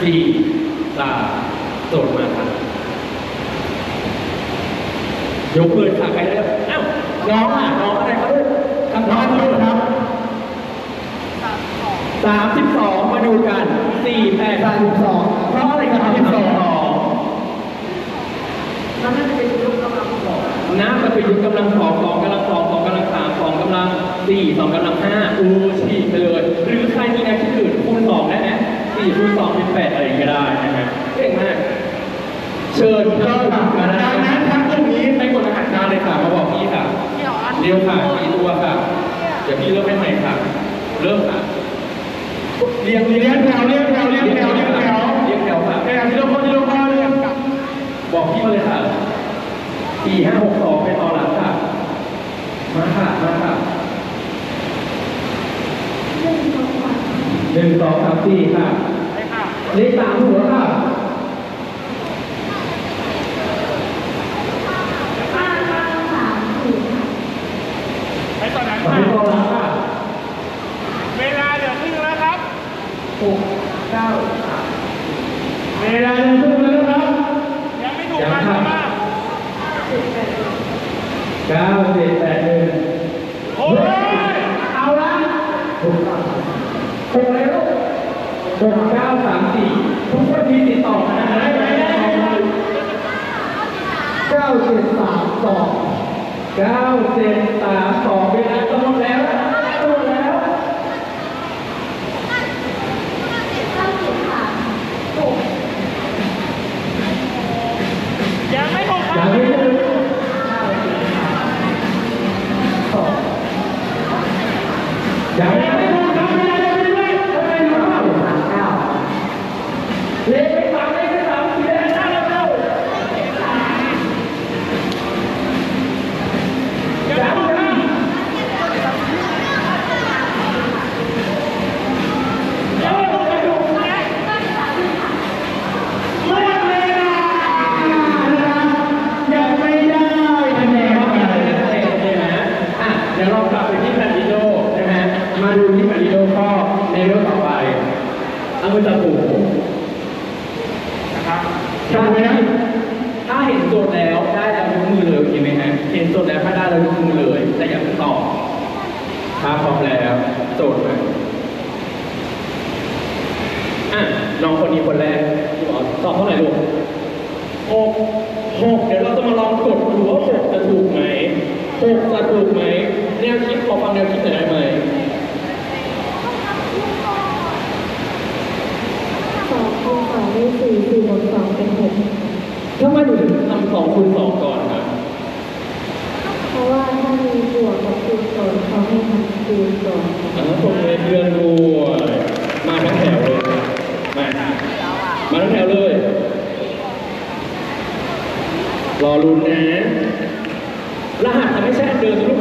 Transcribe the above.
สี่สามโจทย์มาครับยกเลยค่ะใครได้อ้าวน้องอะน้องอะไรครับลูกคำตอบลูกครับสามสิบสองมาดูกันสี่แปดสามสิบสองเพราะอะไรครับสามสิบสองมันน่าจะเป็นยุคกำลังสองน้ำจะไปยุคกำลังสองสองกำลังสองสองกำลังสามสองกำลังสี่สองกำลัง สี่คูณสองเป็นแปดอะไรอย่างเงี้ยก็ได้นะฮะเก่งมาก เชิญก็เข้าแบบมาดัได้งนั้นทั้งตรงนี้ให้คนอาหารจานเลยค่ะ มาบอกพี่ค่ะ เร็วค่ะกี่ตัวค่ะ เดี๋ยวพี่เริ่มให้ใหม่ค่ะ เริ่มค่ะ เรียงเรียงแถวเรียงแถวเรียงแถวเรียงแถวเรียงแถวค่ะแถวที่เราคนที่เราเข้าเรียงบอกพี่มาเลยค่ะสี่ห้าหกสองไปต่อหลังค่ะ มาค่ะมาค่ะหนึ่งสองสามสี่ค่ะ เลขสามหัวค่ะไปตอนนั้นไปค่ะต่อหลังค่ะเวลาเหลือครึ่งแล้วครับหกเก้าเวลาเดินขึ้นมาแล้วครับยังไม่ถูกกันใช่ไหมเก้าเจ็ดแปดหนึ่งโอ้ยเอาละหกหกแล้วหกเก้าสามสี่ ทุกคนมีติดต่อกันนะได้ไหมเก้าเจ็ดสามสองเก้าเจ็ดสามสองเวลาจะหมดแล้วจะหมดแล้ว ยังไม่ถูก อ ค ย่า รับ งนี้เลยอย่างนี้ไม่ถูกครับไม่ได้ไม่ได้ไม่ได้ไม่ได้ สามเก้า เลขไม่สามเลขไม่สามสีแดงหน้าเราเรา ยังไม่ถูกครับยังไม่ถูกยังไม่ถูก หมดเวลายังไม่ได้คะแนน อะเดี๋ยวเรากลับไปที่แมตติโดใช่ไหมมา ดูที่แมตติโดข้อในเรื่องต่อไปเอามือจับหูนะครับจับไหมนะถ้าเห็นโจทย์แล้วได้แล้วยกมือเลยโอเคไหมฮะเห็นโจทย์แล้วถ้าได้แล้วยกมือเลยแต่อย่าเพิ่งตอบถ้าพร้อมแล้วโจทย์มาอะน้องคนนี้คนแรกพี่บอสตอบเท่าไหร่ลูกหกหกเดี๋ยวเราจะมาลองกดดูว่าหกจะถูกไหมหกจะถูกไหมแนวคิดขอฟังแนวคิดหน่อยได้ไหม สองคูณ สองได้สี่สี่บวกสองเป็นหกทำไมหนูถึงทำสองคูณสองก่อนครับเพราะว่าถ้ามีบวกกับคูณก่อนเขาให้ทำคูณก่อนอ่าส่งเงินเดือนด้วยมาทั้งแถวเลยมามาทั้งแถวเลย รอลุ้นนะ รหัสจะไม่ใช่อันเดิมนะลูก